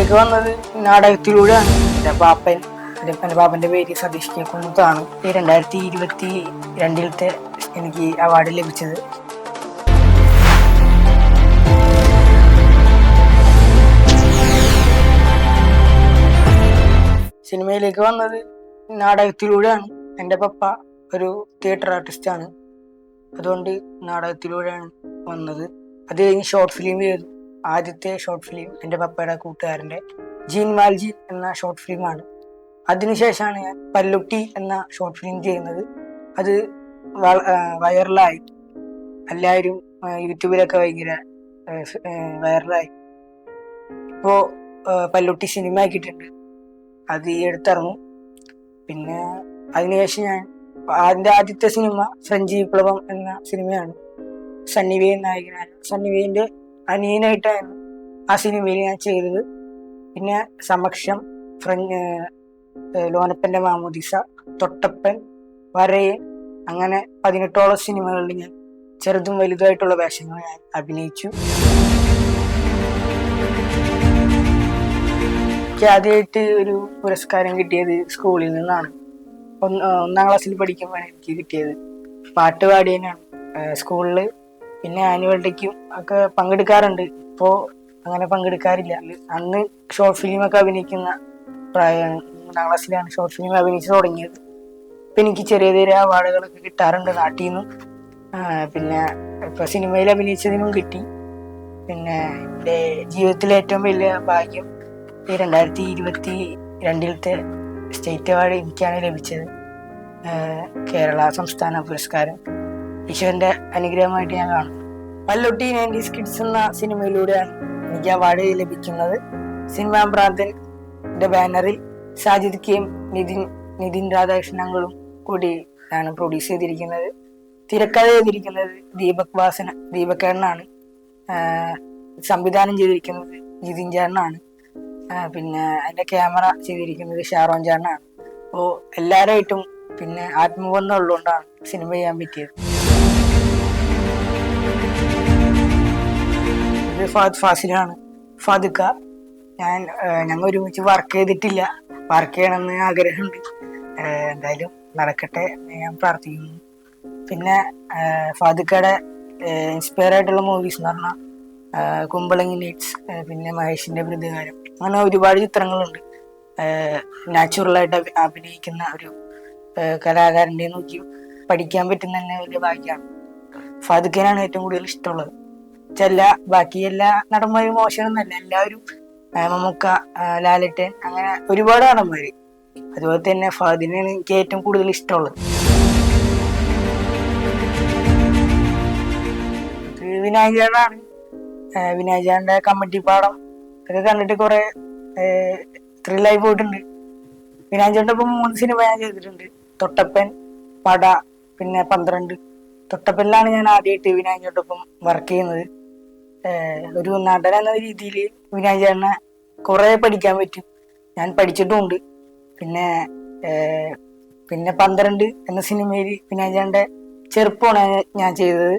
സിനിമയിലേക്ക് വന്നത് നാടകത്തിലൂടെയാണ്. എന്റെ പാപ്പൻ എന്റെ പാപ്പന്റെ പേര് സതീഷ് കെ കുന്നത്താണ്. ഈ രണ്ടായിരത്തി ഇരുപത്തി രണ്ടിലത്തെ എനിക്ക് അവാർഡ് ലഭിച്ചത്. സിനിമയിലേക്ക് വന്നത് നാടകത്തിലൂടെയാണ്. എന്റെ പപ്പ ഒരു തിയേറ്റർ ആർട്ടിസ്റ്റാണ് അതുകൊണ്ട് നാടകത്തിലൂടെയാണ് വന്നത്. അത് കഴിഞ്ഞ് ഷോർട്ട് ഫിലിം ചെയ്തു. ആദ്യത്തെ ഷോർട്ട് ഫിലിം എന്റെ പപ്പയുടെ കൂട്ടുകാരന്റെ ജീൻ വാൽജി എന്ന ഷോർട്ട് ഫിലിമാണ് അതിനുശേഷമാണ് ഞാൻ പല്ലുട്ടി എന്ന ഷോർട്ട് ഫിലിം ചെയ്യുന്നത്. അത് വൈറലായി എല്ലാവരും യൂട്യൂബിലൊക്കെ ഭയങ്കര വൈറലായി ഇപ്പോൾ പല്ലുട്ടി സിനിമ ആക്കിയിട്ടുണ്ട്. അത് ഈ എടുത്തിറങ്ങും പിന്നെ അതിനുശേഷം ഞാൻ അതിന്റെ ആദ്യത്തെ സിനിമ ഫ്രഞ്ച് വിപ്ലവം എന്ന സിനിമയാണ് സണ്ണി നായകനായ നായകനായ അനിയനായിട്ടാണ് ആ സിനിമയിൽ ഞാൻ ചെയ്തത്. പിന്നെ സമക്ഷം ഫ്രഞ്ച് ലോനപ്പന്റെ മാമോദിസ തൊട്ടപ്പൻ വരയൻ അങ്ങനെ പതിനെട്ടോളം സിനിമകളിൽ ഞാൻ ചെറുതും വലുതായിട്ടുള്ള വേഷങ്ങൾ ഞാൻ അഭിനയിച്ചു. എനിക്ക് ആദ്യമായിട്ട് ഒരു പുരസ്കാരം കിട്ടിയത് സ്കൂളിൽ നിന്നാണ്. ഒന്ന് ക്ലാസ്സിൽ പഠിക്കുമ്പോഴാണ് എനിക്ക് കിട്ടിയത്. പാട്ട് സ്കൂളിൽ പിന്നെ ആനുവൽ ഡേക്കും ഒക്കെ പങ്കെടുക്കാറുണ്ട്. ഇപ്പോ അങ്ങനെ പങ്കെടുക്കാറില്ല. അന്ന് ഷോർട്ട് ഫിലിം ഒക്കെ അഭിനയിക്കുന്ന പ്രായമാണ് മൂന്നാം ക്ലാസ്സിലാണ് ഷോർട്ട് ഫിലിം അഭിനയിച്ച് തുടങ്ങിയത്. ഇപ്പം എനിക്ക് ചെറിയ ചെറിയ അവാർഡുകളൊക്കെ കിട്ടാറുണ്ട് നാട്ടിൽ നിന്നും പിന്നെ ഇപ്പൊ സിനിമയിൽ അഭിനയിച്ചതിനും കിട്ടി. പിന്നെ എന്റെ ജീവിതത്തിലെ ഏറ്റവും വലിയ ഭാഗ്യം ഈ രണ്ടായിരത്തി ഇരുപത്തി രണ്ടിലത്തെ സ്റ്റേറ്റ് അവാർഡ് എനിക്കാണ് ലഭിച്ചത്. കേരള സംസ്ഥാന പുരസ്കാരം. ഈശ്വരന്റെ അനുഗ്രഹമായിട്ട് ഞാൻ കാണും. പല്ലൊട്ടി നയന്റീസ് കിഡ്സ് എന്ന സിനിമയിലൂടെയാണ് എനിക്ക് അവാർഡ് ലഭിക്കുന്നത് സിനിമാ പ്രാന്തന്റെ ബാനറിൽ സാജിദ് കെയും നിതിൻ നിതിൻ രാധാകൃഷ്ണങ്ങളും കൂടി ആണ് പ്രൊഡ്യൂസ് ചെയ്തിരിക്കുന്നത്. തിരക്കഥ ചെയ്തിരിക്കുന്നത് ദീപക് വാസന ദീപകേണ്ണാണ് സംവിധാനം ചെയ്തിരിക്കുന്നത് ജിതിൻ ചേട്ടനാണ്. പിന്നെ അതിന്റെ ക്യാമറ ചെയ്തിരിക്കുന്നത് ഷാറോൺ ചേട്ടനാണ്. അപ്പോൾ എല്ലാവരായിട്ടും പിന്നെ ആത്മബന്ധം ഉള്ളതുകൊണ്ടാണ് സിനിമ ചെയ്യാൻ പറ്റിയത്. ഇത് ഫാദ് ഫാസിലാണ്. ഫാദുക്ക. ഞാൻ ഞങ്ങൾ ഒരുമിച്ച് വർക്ക് ചെയ്തിട്ടില്ല. വർക്ക് ചെയ്യണമെന്ന് ആഗ്രഹമുണ്ട്. എന്തായാലും നടക്കട്ടെ ഞാൻ പ്രാർത്ഥിക്കുന്നു. പിന്നെ ഫാദുക്കയുടെ ഇൻസ്പയർ ആയിട്ടുള്ള മൂവീസ് എന്ന് പറഞ്ഞാൽ കുമ്പളങ്ങി നൈറ്റ്സ് പിന്നെ മഹേഷിന്റെ പ്രതികാരം അങ്ങനെ ഒരുപാട് ചിത്രങ്ങളുണ്ട്. നാച്ചുറലായിട്ട് അഭിനയിക്കുന്ന ഒരു കലാകാരന്റെ നോക്കി പഠിക്കാൻ പറ്റുന്ന തന്നെ വലിയ ഭാഗ്യമാണ്. ഫാദുക്കനാണ് ഏറ്റവും കൂടുതൽ ഇഷ്ടമുള്ളത്. ചെല്ല ബാക്കി എല്ലാ നടന്മാരും മോശമൊന്നുമല്ല എല്ലാവരും മമ്മൂക്ക ലാലട്ടൻ അങ്ങനെ ഒരുപാട് നടന്മാര്. അതുപോലെ തന്നെ ഫാദിനാണ് എനിക്ക് ഏറ്റവും കൂടുതൽ ഇഷ്ടമുള്ളത്. വിനായകാണ് വിനായകന്റെ കമ്മിറ്റി പാടം ഒക്കെ കണ്ടിട്ട് കുറെ ത്രില്ലായി പോയിട്ടുണ്ട്. വിനായകന്റെ ഒപ്പം മൂന്ന് സിനിമ ഞാൻ ചെയ്തിട്ടുണ്ട്. തൊട്ടപ്പൻ പട പിന്നെ പന്ത്രണ്ട്. തൊട്ടപ്പനിലാണ് ഞാൻ ആദ്യമായിട്ട് വിനായകന്റെ ഒപ്പം വർക്ക് ചെയ്യുന്നത്. ഒരു നടൻ എന്ന രീതിയിൽ വിനായകനെ കുറെ പഠിക്കാൻ പറ്റും. ഞാൻ പഠിച്ചിട്ടുമുണ്ട്. പിന്നെ പിന്നെ പന്ത്രണ്ട് എന്ന സിനിമയിൽ വിനായകന്റെ ചെറുപ്പമാണ് ഞാൻ ചെയ്തത്.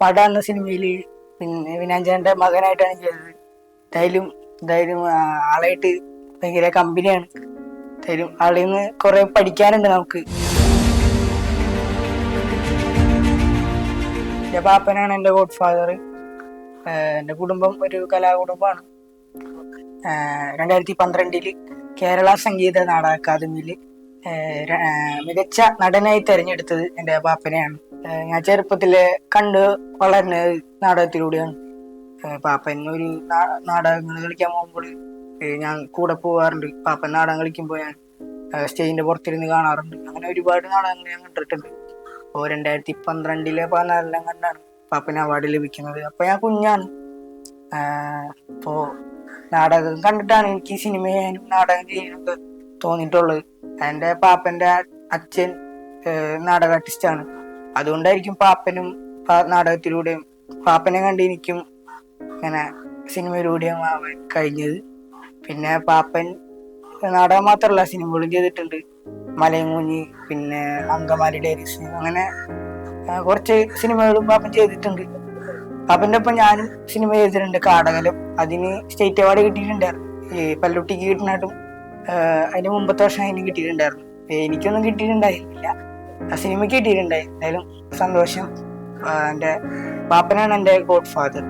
പട എന്ന സിനിമയിൽ പിന്നെ വിനാഞ്ചാന്റെ മകനായിട്ടാണ് ചെയ്തത്. എന്തായാലും എന്തായാലും ആളായിട്ട് ഭയങ്കര കമ്പനിയാണ്. എന്തായാലും ആളിൽ നിന്ന് കുറെ പഠിക്കാനുണ്ട് നമുക്ക്. എന്റെ പാപ്പനാണ് എന്റെ ഗോഡ് ഫാദർ എന്റെ കുടുംബം ഒരു കലാകുടുംബമാണ്. രണ്ടായിരത്തി പന്ത്രണ്ടിൽ കേരള സംഗീത നാടക അക്കാദമിയിൽ മികച്ച നടനായി തെരഞ്ഞെടുത്തത് എന്റെ പാപ്പനെയാണ്. ഞാൻ ചെറുപ്പത്തിൽ കണ്ട് വളർന്ന നാടകത്തിലൂടെയാണ് പാപ്പൻ ഒരു നാടകങ്ങൾ കളിക്കാൻ പോകുമ്പോൾ ഞാൻ കൂടെ പോകാറുണ്ട് പാപ്പൻ നാടകം കളിക്കുമ്പോൾ ഞാൻ സ്റ്റേജിന്റെ പുറത്തിരുന്ന് കാണാറുണ്ട്. അങ്ങനെ ഒരുപാട് നാടകങ്ങൾ ഞാൻ കണ്ടിട്ടുണ്ട്. ഓ രണ്ടായിരത്തി പന്ത്രണ്ടിലെ പതിനാലിലും കണ്ടാണ്. പാപ്പന് അവാർഡ് ലഭിക്കുന്നത്. അപ്പോൾ ഞാൻ കുഞ്ഞാണ്. അപ്പോ നാടകം കണ്ടിട്ടാണ് എനിക്ക് സിനിമ ചെയ്യാനും നാടകം ചെയ്യാനൊക്കെ തോന്നിയിട്ടുള്ളത്. എന്റെ പാപ്പന്റെ അച്ഛൻ നാടക ആർട്ടിസ്റ്റാണ് അതുകൊണ്ടായിരിക്കും പാപ്പനും നാടകത്തിലൂടെയും പാപ്പനെ കണ്ട് എനിക്കും ഇങ്ങനെ സിനിമയിലൂടെയും ആവാൻ കഴിഞ്ഞത്. പിന്നെ പാപ്പൻ നാടകം മാത്രമല്ല സിനിമകളും ചെയ്തിട്ടുണ്ട്. മലയങ്ങൂഞ്ഞി പിന്നെ അങ്കമാലി ഡയറീസ് അങ്ങനെ കുറച്ച് സിനിമകളും പാപ്പൻ ചെയ്തിട്ടുണ്ട്. പാപ്പന്റെ ഒപ്പം ഞാനും സിനിമ ചെയ്തിട്ടുണ്ട് കാടകലം. അതിന് സ്റ്റേറ്റ് അവാർഡ് കിട്ടിയിട്ടുണ്ടായിരുന്നു. ഈ പല്ലുട്ടിക്ക് കിട്ടുന്നതായിട്ടും അതിന് മുമ്പത്തെ വർഷം അതിന് കിട്ടിയിട്ടുണ്ടായിരുന്നു. എനിക്കൊന്നും കിട്ടിയിട്ടുണ്ടായിരുന്നില്ല. ആ സിനിമയ്ക്ക് കിട്ടിയിട്ടുണ്ടായി എന്തായാലും സന്തോഷം. എന്റെ പാപ്പനാണ് എന്റെ ഗോഡ് ഫാദർ